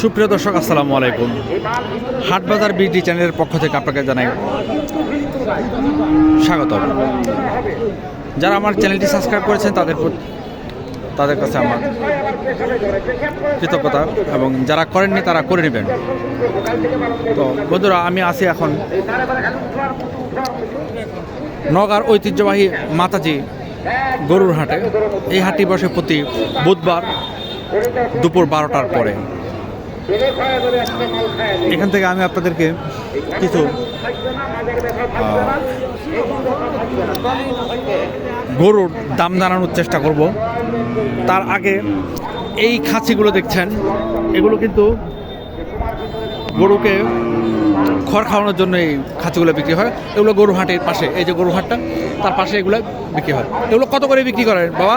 সুপ্রিয় দর্শক, আসসালামু আলাইকুম। হাটবাজার বিডি চ্যানেলের পক্ষ থেকে আপনাকে জানাই স্বাগত যারা আমার চ্যানেলটি সাবস্ক্রাইব করেছেন, তাদের তাদের কাছে আমার কৃতজ্ঞতা এবং যারা করেননি, তারা করে নেবেন। তো বন্ধুরা, আমি আছি এখন নগার ঐতিহ্যবাহী মাতাজি গরুর হাটে। এই হাটটি বসে প্রতি বুধবার দুপুর বারোটার পরে। এখান থেকে আমি আপনাদেরকে কিছু গরুর দাম জানানোর চেষ্টা করব। তার আগে এই খাঁচিগুলো দেখছেন, এগুলো কিন্তু গরুকে খড় খাওয়ানোর জন্য এই খাঁচিগুলো বিক্রি হয়। এগুলো গরু হাটের পাশে, এই যে গরু হাটটা তার পাশে এগুলো বিক্রি হয়। এগুলো কত করে বিক্রি করেন বাবা।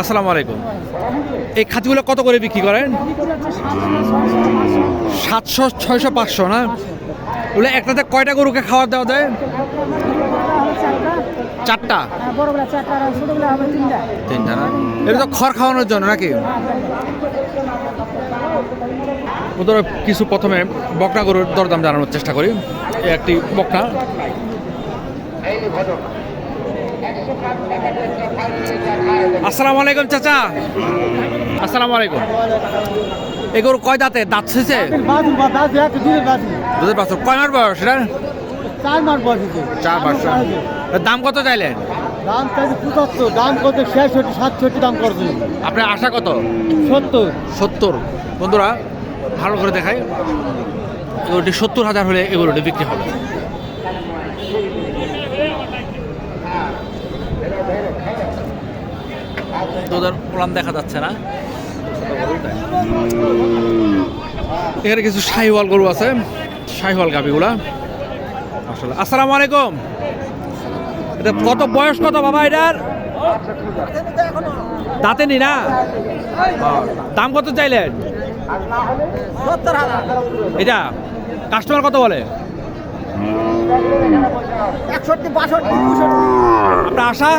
আসসালামু আলাইকুম। এই খাতিগুলো কত করে বিক্রি করেন? সাতশো, ছয়শো, পাঁচশো, না? এগুলো একটাতে কয়টা গরুকে খাবার দেওয়া যায়? চারটা? তিনটা না? এটা তো খড় খাওয়ানোর জন্য নাকি? ওদের কিছু প্রথমে বকনা গরুর দরদাম জানানোর চেষ্টা করি। একটি বকনা। আসসালামু আলাইকুম, চাচা। আসসালামু আলাইকুম। এই গরু কয় দাঁতে? দাঁত শেষে দুধের পাঁচ কয় মাস বয়স এটা? চার মাস। বসেছে চার বছর এর দাম কত চাইলেন? দাম চাইছে পঁচাত্তর দাম কত ছেষট্টি সাতষট্টি দাম করছে আপনার আশা কত? সত্তর। সত্তর বন্ধুরা, ভালো করে দেখায় এগুলোটি সত্তর হাজার হলে এগুলোটি বিক্রি হবে। তোদের প্লান দেখা যাচ্ছে না। এখানে কিছু শাহিওয়াল গরু আছে, শাহিওয়াল গাবিগুলা আসলে আসসালামু আলাইকুম। এটা কত বয়স, কত বাবা এটার? দাঁতে নি না? দাম কত চাইলেন? এটা কাস্টমার কত বলে? আপনার আশা?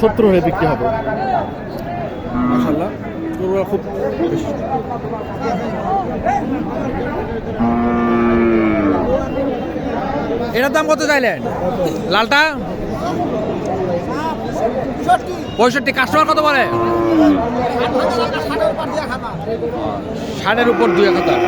সত্তর হলে বিক্রি হবে। মাসাল্লাহ গরুরা খুব এটার দাম কত চাইলেন? লালটা? পঁয়ষট্টি কাস্টমার কত বলে? ষাটের উপর দুই এক হাজার।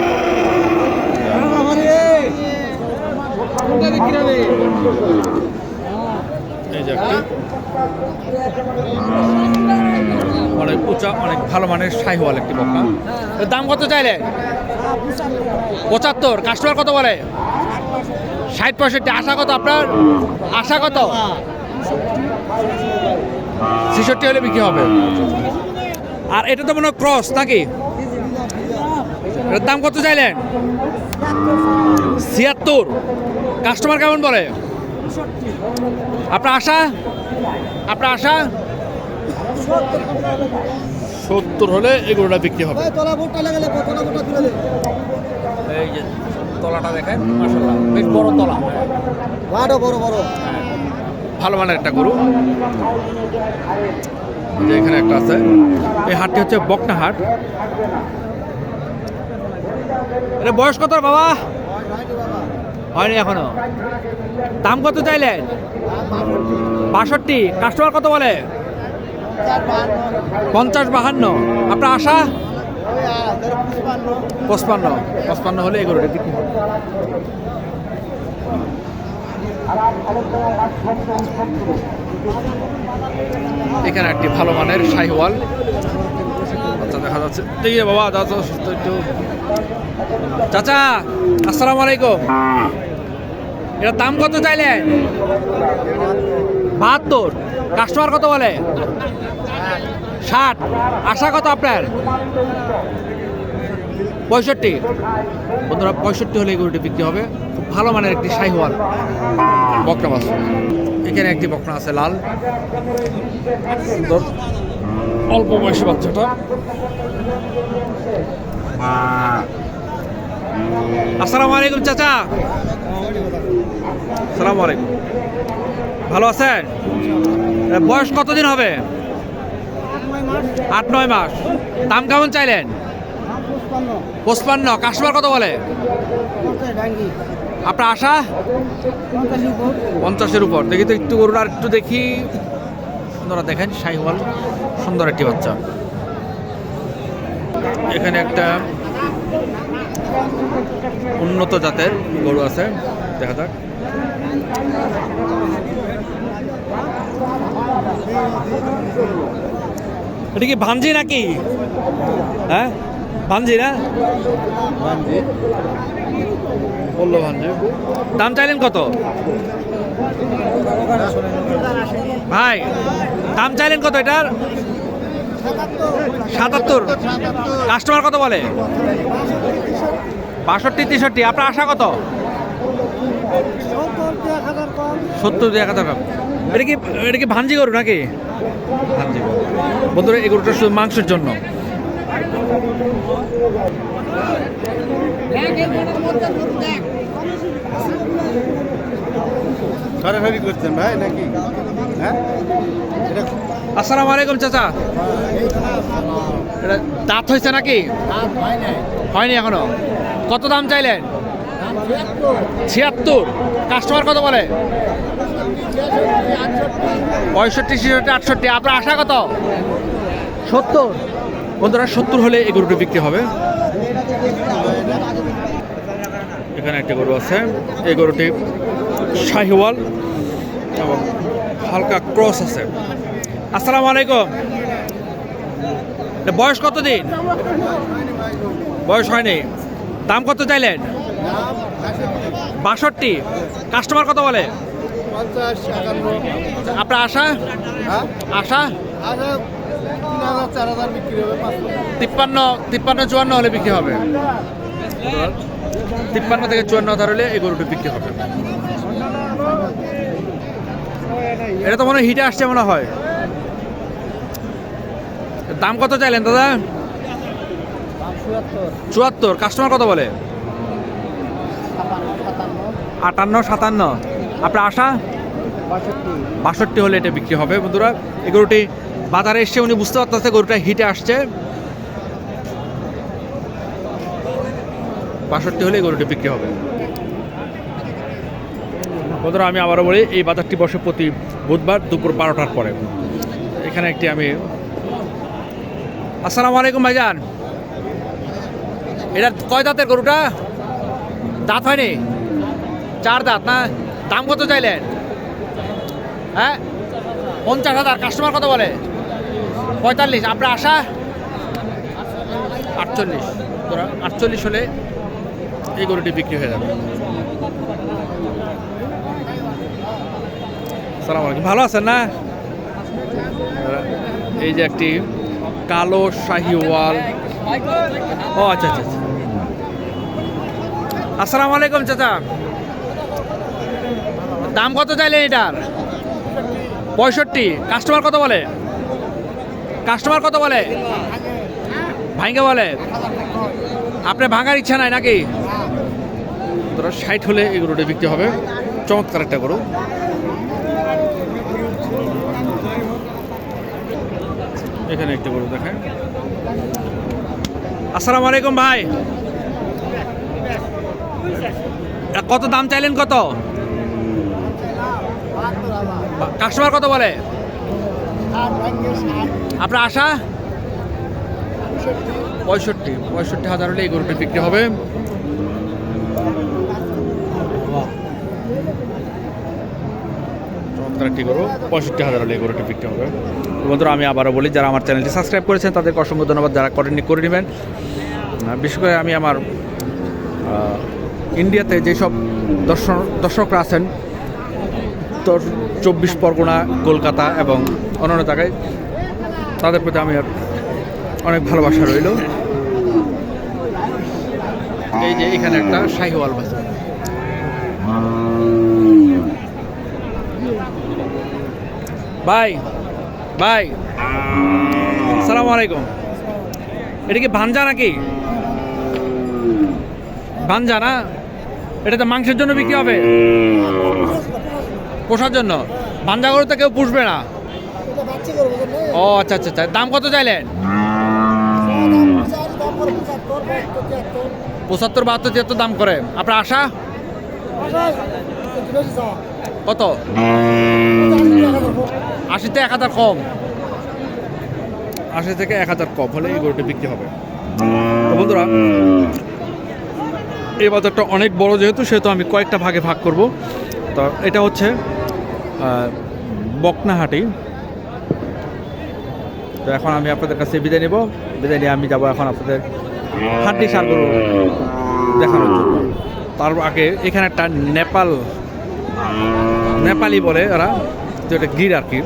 অনেক উঁচা, অনেক ভালো মানের শাহিওয়াল একটি এর দাম কত চাইলে? পঁচাত্তর। কাস্টমার কত বলে? ষাট পঁয়ষট্টি। আশা কত আপনার? আশা কত? ছেষট্টি হলে বিক্রি হবে। আর এটা তো মনে হয় ক্রস নাকি? এটার দাম কত চাইলেন? ছিয়াত্তর। কাস্টমার কেমন বলে আপনার আশা? আপনার আশা? সত্তর হলে এগুলোটা বিক্রি হবে। তলা বোটটা লাগালে তলা বোটটা তুলে দে এই যে তলাটা দেখেন বেশ বড় তলা। বড় বড় বড়। ভালো মানের একটা গরু। যে এখানে একটা আছে। এই হাটটি হচ্ছে বকনা হাট। এটা বয়স কত বাবা? হয়নি এখনও। দাম কত চাইলেন বাষট্টি। কাস্টমার কত বলে? পঞ্চাশ বাহান্ন। আপনার আশা? পঁচপান্ন। পঁচপান্ন হলে এগুলো হবে। এখানে একটি ভালো মানের শাহিওয়াল। আচ্ছা দেখি বাবা, দাদা সুস্থ একটু। চাচা, আসসালামু আলাইকুম। এটার দাম কত চাইলেন বাহাত্তর। কাস্টমার কত বলে? ষাট। আশা কত আপনার? পঁয়ষট্টি। বন্ধুরা, পঁয়ষট্টি হলে গরুটি বিক্রি হবে। খুব ভালো মানের একটি শাহিওয়াল বকরা মাছ। এখানে একটি বকনা আছে লাল। অল্প বয়সী বাচ্চাটা। আসসালামু আলাইকুম চাচা। সালাম আলাইকুম। ভালো আছেন? বয়স কতদিন হবে? আট নয় মাস। দাম কেমন চাইলেন? পঁচপান্ন। কাস্টমার কত বলে? আপনার আশা? পঞ্চাশের উপর। দেখি তো একটু করুন আর একটু দেখি। আপনারা দেখেন শাহিওয়াল সুন্দর একটি বাচ্চা। এখানে একটা উন্নত জাতের গরু আছে দেখা যাক। এটা কি ভাঞ্জি নাকি? হ্যাঁ? ভাঞ্জি না? বলল ভাঞ্জি দাম চাইলেন কত? ভাই, দাম চাইলেন কত এটার? সাতাত্তর। কাস্টমার কত বলে? বাষট্টি, তেষট্টি। আপনার আশা কত? সত্তর দুই এক হাজার এটা কি এটা কি ভাঞ্জি গরু নাকি? ভাঞ্জি গরু। বন্ধুরা, এই গরুটা শুধু মাংসের জন্য। সরাসরি করছেন ভাই নাকি? হ্যাঁ? আসসালামু আলাইকুম চাচা। এটা দাঁত হয়েছে নাকি? হয়নি এখনও। কত দাম চাইলেন? ছিয়াত্তর। কাস্টমার কত বলে? পঁয়ষট্টি ছেষট্টি আটষট্টি। আপনার আশা কত? সত্তর। বন্ধুরা সত্তর হলে এই গরুটি বিক্রি হবে। এখানে একটা গরু আছে। এই গরুটি শাহিওয়াল এবং হালকা ক্রস আছে। আসসালামু আলাইকুম। বয়স কত দিন বয়স হয়নি। দাম কত চাইলেন? বাষট্টি। কাস্টমার কত বলে? আপনার আশা? আশা? তিপ্পান্ন তিপ্পান্ন, চুয়ান্ন হলে বিক্রি হবে। তিপ্পান্ন থেকে চুয়ান্ন হাজার হলে এই গরুটি বিক্রি হবে। এটা তো মনে হয় হিটে আসছে মনে হয়। দাম কত চাইলেন দাদা? চুয়াত্তর। কাস্টমার কত বলে? আটান্ন, সাতান্ন। আপনার আশা? বাষট্টি হলে এটা বিক্রি হবে। বন্ধুরা, এই গরুটি বাজারে এসে উনি বুঝতে পারতেছে গরুটা হিটে আসছে। বাষট্টি হলে গরুটি বিক্রি হবে। বন্ধুরা, আমি আবারও বলি, এই বাজারটি বসে প্রতি বুধবার দুপুর বারোটার পরে। এখানে একটি আমি আসসালামু আলাইকুম ভাইজান। এটা কয় দাঁতের গরুটা? দাঁত হয়নি? চার দাঁত, না? দাম কত চাইলেন? হ্যাঁ? পঞ্চাশ হাজার কাস্টমার কত বলে? পঁয়তাল্লিশ, আপনার আশা? আটচল্লিশ। আটচল্লিশ হলে এই গরুটি বিক্রি হয়ে যাবে। সালাম আলাইকুম। ভালো আছেন না? এই যে একটি কালো শাহিওয়াল ও আচ্ছা আচ্ছা আচ্ছা। আসসালামু আলাইকুম, চাচা। দাম কত চাইলেন এটার? পঁয়ষট্টি। কাস্টমার কত বলে? কাস্টমার কত বলে? ভাইঙ্গে বলে? আপনি ভাঙার ইচ্ছা নাই নাকি? ধরো ষাট হলে এই গরুটা বিক্রি হবে। চমৎকার একটা গরু। এখানে একটা গরু দেখেন। আসসালামু আলাইকুম ভাই। কত দাম চাইলেন কত? কাস্টমার কত বলে? আপনার আশা? পঁয়ষট্টি। পঁয়ষট্টি হাজার হলে এই গরুটা বিক্রি হবে। চমৎকার একটি গরু পঁয়ষট্টি হাজার হলে এই গরুটা বিক্রি হবে। বন্ধুরা, আমি আবারও বলি, যারা আমার চ্যানেলটি সাবস্ক্রাইব করেছেন, তাদেরকে অসংখ্য ধন্যবাদ, যারা করেননি করে নেবেন। বিশেষ করে আমি আমার ইন্ডিয়াতে যেসব দর্শক দর্শকরা আছেন উত্তর চব্বিশ পরগনা, কলকাতা এবং অন্যান্য জায়গায়, তাদের প্রতি আমি অনেক ভালোবাসা রইল। এই যে এখানে একটা শাহিওয়াল বাজার। ভাই ভাই সালাম আলাইকুম। এটা কি ভাঞ্জা নাকি? ভাঞ্জা না? এটা তো মাংসের জন্য বিক্রি হবে। পোষার জন্য। বান্ধা গরু তো কেউ পুষবে না। ও আচ্ছা আচ্ছা আচ্ছা। দাম কত চাইলেন? পঁচাত্তর, বাহাত্তর, তিয়াত্তর দাম করে। আপনার আশা? কত? আশিতে এক হাজার কম। আশি থেকে এক হাজার কম হলে এই গরুটা বিক্রি হবে। বন্ধুরা, এই বাজারটা অনেক বড় যেহেতু, সেহেতু আমি কয়েকটা ভাগে ভাগ করব। তো এটা হচ্ছে বকনাহাটি। তো এখন আমি আপনাদের কাছে বিদায় নেব। বিদায় নিয়ে আমি যাব এখন আপনাদের হাড্ডি গরু দেখানোর জন্য। তার আগে এখানে একটা নেপাল নেপালি বলে ওরা তো এটা গির আর কি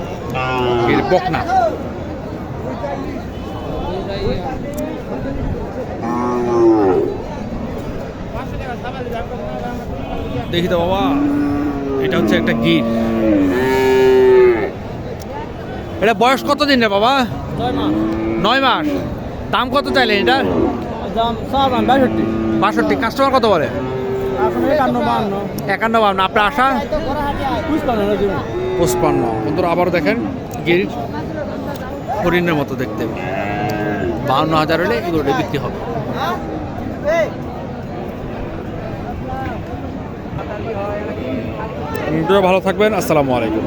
গির বকনা। দেখি তো বাবা এটা হচ্ছে একটা গির। এটা বয়স কত দিন রে বাবা? নয় মাস। দাম কত চাইলেন এটা বাষট্টি। বাষট্টি। কাস্টমার কত বলে? একান্ন বান্ন আপনার আশা? পুষ্পান্ন। বন্ধুরা, আবারও দেখেন গির হরিণের মতো দেখতে। বাহান্ন হাজার হলে এগুলোটা বিক্রি হবে। ভালো থাকবেন। আসসালামু আলাইকুম।